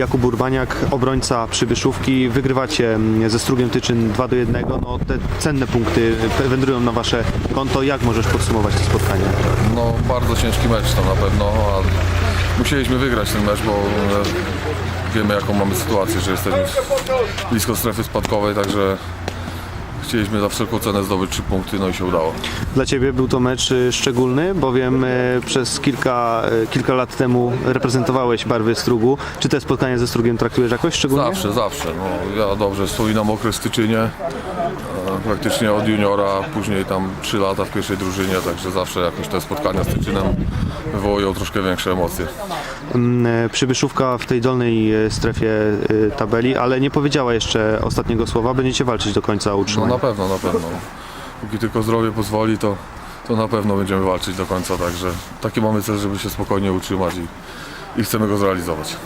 Jakub Urbaniak, obrońca Przybyszówki. Wygrywacie mm, ze Strugiem Tyczyn 2 do 1. No, te cenne punkty wędrują na wasze konto. Jak możesz podsumować to spotkanie? No bardzo ciężki mecz to na pewno, a musieliśmy wygrać ten mecz, bo e, wiemy jaką mamy sytuację, że jesteśmy blisko strefy spadkowej, także chcieliśmy za wszelką cenę zdobyć trzy punkty, no i się udało. Dla Ciebie był to mecz y, szczególny, bowiem y, przez kilka, y, kilka lat temu reprezentowałeś barwy Strugu. Czy te spotkanie ze Strugiem traktujesz jakoś szczególnie? Zawsze, zawsze. No, ja dobrze wspominam okres w Tyczynie, e, praktycznie od juniora, później tam trzy lata w pierwszej drużynie, także zawsze jakoś te spotkania z Tyczynem wywołują troszkę większe emocje. Mm, y, Przybyszówka w tej dolnej y, strefie y, tabeli, ale nie powiedziała jeszcze ostatniego słowa. Będziecie walczyć do końca o No na pewno, na pewno. Póki tylko zdrowie pozwoli, to, to na pewno będziemy walczyć do końca, także taki mamy cel, żeby się spokojnie utrzymać i, i chcemy go zrealizować.